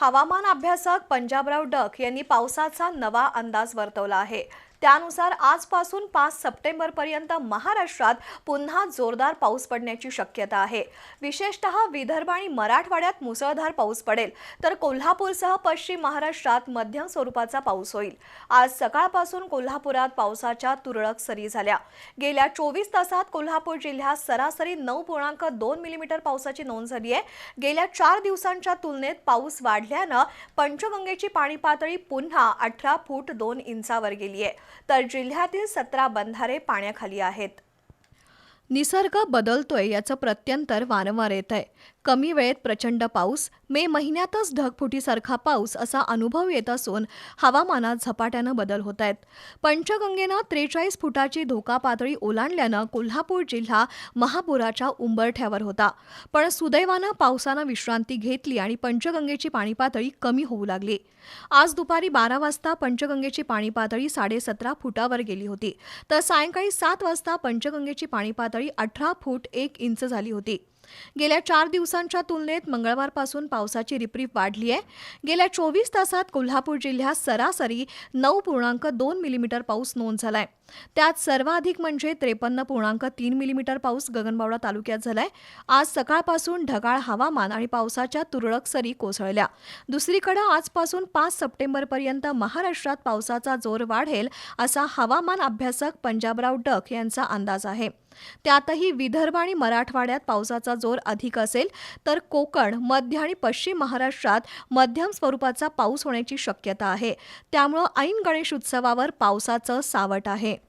हवामान अभ्यासक पंजाबराव डक यांनी पावसाचा नवा अंदाज वर्तवला आहे. त्यानुसार आजपासून पाच सप्टेंबरपर्यंत महाराष्ट्रात पुन्हा जोरदार पाऊस पडण्याची शक्यता आहे. विशेषतः विदर्भ आणि मराठवाड्यात मुसळधार पाऊस पडेल. तर कोल्हापूरसह पश्चिम महाराष्ट्रात मध्यम स्वरूपाचा पाऊस होईल. आज सकाळपासून कोल्हापुरात पावसाच्या तुरळक सरी झाल्या. गेल्या चोवीस तासात कोल्हापूर जिल्ह्यात सरासरी नऊ पूर्णांक दोन मिलीमीटर पावसाची नोंद झाली आहे. गेल्या चार दिवसांच्या तुलनेत पाऊस वाढल्यानं पंचगंगेची पाणी पातळी पुन्हा अठरा फूट दोन इंचावर गेली आहे. तर जिल्ह्यातील सतरा बंधारे पाण्याखाली आहेत. निसर्ग बदलतोय याचं प्रत्यंतर वारंवार येत आहे कमी वेळेत प्रचंड पाऊस मे महिन्यातच ढगफुटीसारखा पाऊस असा अनुभव येत असून हवामानात झपाट्यानं बदल होत आहेत. पंचगंगेनं त्रेचाळीस फुटाची धोका पातळी ओलांडल्यानं कोल्हापूर जिल्हा महापुराच्या उंबरठ्यावर होता. पण सुदैवानं पावसानं विश्रांती घेतली आणि पंचगंगेची पाणी पातळी कमी होऊ लागली. आज दुपारी बारा वाजता पंचगंगेची पाणी पातळी साडेसतरा फुटावर गेली होती. तर सायंकाळी सात वाजता पंचगंगेची पाणी पातळी अठरा फूट एक इंच झाली होती. गेल्या चार दिवसांच्या तुलनेत मंगळवारपासून पावसाची रिपरिप वाढली आहे. गेल्या चोवीस तासात कोल्हापूर जिल्ह्यात सरासरी नऊ पूर्णांक दोन मिलीमीटर पाऊस नोंद झालाय. त्यात सर्वाधिक म्हणजे त्रेपन्न पूर्णांक तीन मिलीमीटर पाऊस गगनबावडा तालुक्यात झालाय. आज सकाळपासून ढगाळ हवामान आणि पावसाच्या तुरळक सरी कोसळल्या. दुसरीकडे आजपासून पाच सप्टेंबरपर्यंत महाराष्ट्रात पावसाचा जोर वाढेल असा हवामान अभ्यासक पंजाबराव डक यांचा अंदाज आहे. त्यातही विदर्भ आणि मराठवाड्यात पावसाचा जोर अधिक असेल तर कोकण मध्य आणि पश्चिम महाराष्ट्रात मध्यम स्वरूपाचा पाऊस होण्याची शक्यता आहे. त्यामुळं ऐन गणेश उत्सवावर पावसाचं सावट आहे.